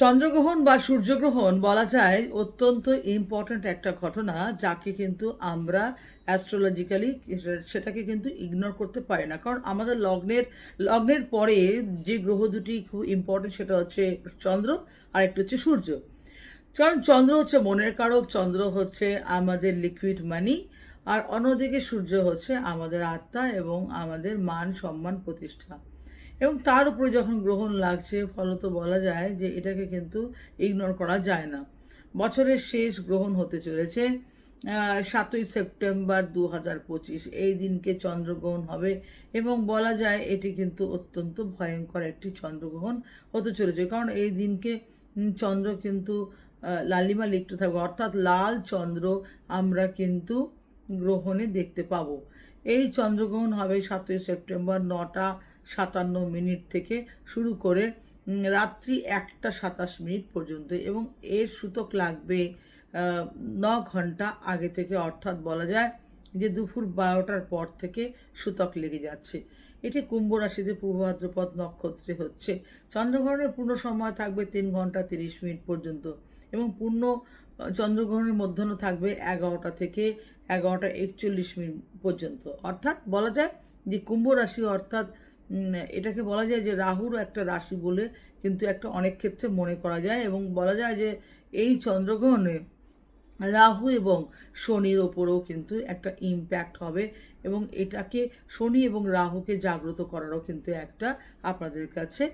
চন্দ্রগ্রহণ বা সূর্যগ্রহণ বলা যায় অত্যন্ত ইম্পর্ট্যান্ট একটা ঘটনা যাকে কিন্তু আমরা অ্যাস্ট্রোলজিক্যালি সেটাকে কিন্তু ইগনোর করতে পারি না। কারণ আমাদের লগ্নের লগ্নের পরে যে গ্রহ দুটি খুব ইম্পর্ট্যান্ট সেটা হচ্ছে চন্দ্র আর একটা হচ্ছে সূর্য। কারণ চন্দ্র হচ্ছে মনের কারক, চন্দ্র হচ্ছে আমাদের লিকুইড মানি আর অন্যদিকে সূর্য হচ্ছে আমাদের আত্মা এবং আমাদের মান সম্মান প্রতিষ্ঠা। এবং তার উপরে যখন গ্রহণ লাগছে, ফলত বলা যায় যে এটাকে কিন্তু ইগনোর করা যায় না। বছরের শেষ গ্রহণ হতে চলেছে সাতই সেপ্টেম্বর দু হাজার পঁচিশ। এই দিনকে চন্দ্রগ্রহণ হবে এবং বলা যায় এটি কিন্তু অত্যন্ত ভয়ঙ্কর একটি চন্দ্রগ্রহণ হতে চলেছে। কারণ এই দিনকে চন্দ্র কিন্তু লালিমা লিপ্ত থাকবে। অর্থাৎ লাল চন্দ্র আমরা কিন্তু গ্রহণে দেখতে পাবো। এই চন্দ্রগ্রহণ হবে সাতই সেপ্টেম্বর নটা সাতান্ন মিনিট থেকে শুরু করে রাত্রি একটা সাতাশ মিনিট পর্যন্ত এবং এর সূতক লাগবে ন ঘণ্টা আগে থেকে। অর্থাৎ বলা যায় যে দুপুর বারোটার পর থেকে সূতক লেগে যাচ্ছে। এটি কুম্ভ রাশিতে পূর্ব ভাদ্রপদ নক্ষত্রে হচ্ছে। চন্দ্রগ্রহণের পূর্ণ সময় থাকবে তিন ঘণ্টা তিরিশ মিনিট পর্যন্ত। এবং পূর্ণ চন্দ্রগ্রহণের মধ্যাহ্ন থাকবে এগারোটা থেকে এগারোটা একচল্লিশ মিনিট পর্যন্ত। অর্থাৎ বলা যায় যে কুম্ভ রাশি অর্থাৎ এটাকে বলা যায় যে রাহুর একটা রাশি বলে কিন্তু একটা অনেক ক্ষেত্রে মনে করা যায় এবং বলা যায় যে এই চন্দ্রগ্রহণে রাহু এবং শনির ওপরেও কিন্তু একটা ইম্প্যাক্ট হবে এবং এটাকে শনি এবং রাহুকে জাগ্রত করারও কিন্তু একটা আপনাদের কাছে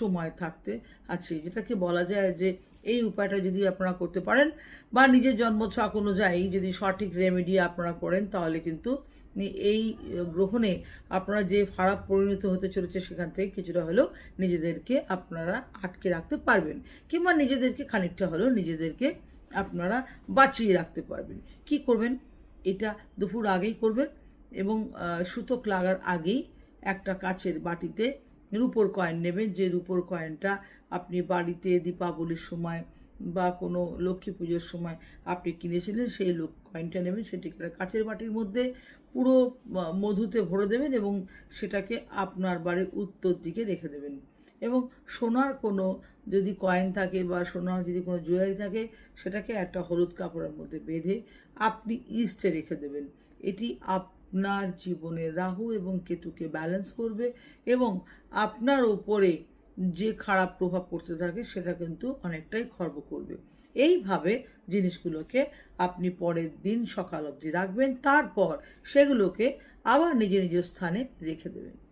সময় থাকতে আছে। যেটাকে বলা যায় যে এই উপায়টা যদি আপনারা করতে পারেন বা নিজের জন্মছক অনুযায়ী যদি সঠিক রেমেডি আপনারা করেন, তাহলে কিন্তু এই গ্রহণে আপনারা যে খারাপ পরিণত হতে চলেছে সেখান থেকে কিছুটা হলেও নিজেদেরকে আপনারা আটকে রাখতে পারবেন কিংবা নিজেদেরকে খানিকটা হলেও নিজেদেরকে আপনারা বাঁচিয়ে রাখতে পারবেন। কি করবেন? এটা দুপুর আগেই করবেন এবং সুতোক লাগার আগেই একটা কাচের বাটিতে রুপোর কয়েন নেবেন, যে রুপোর কয়েনটা আপনি বাড়িতে দীপাবলির সময় বা কোনো লক্ষ্মী পুজোর সময় আপনি কিনেছিলেন, সেই লোক কয়েনটা নেবেন সেটিকে কাচের বাটির মধ্যে পুরো মধুতে ভরে দেবেন এবং সেটাকে আপনার বাড়ির উত্তর দিকে রেখে দেবেন। এবং সোনার কোনো যদি কয়েন থাকে বা সোনার যদি কোনো জুয়েলারি থাকে, সেটাকে একটা হলুদ কাপড়ের মধ্যে বেঁধে আপনি ইস্টে রেখে দেবেন। এটি আপনার জীবনে রাহু এবং কেতুকে ব্যালেন্স করবে এবং আপনার ওপরে যে খারাপ প্রভাব পড়তে থাকে সেটা কিন্তু অনেকটাই খর্ব করবে। এইভাবে জিনিসগুলোকে আপনি পরের দিন সকাল অবধি রাখবেন, তারপর সেগুলোকে আবার নিজের নিজের স্থানে রেখে দেবেন।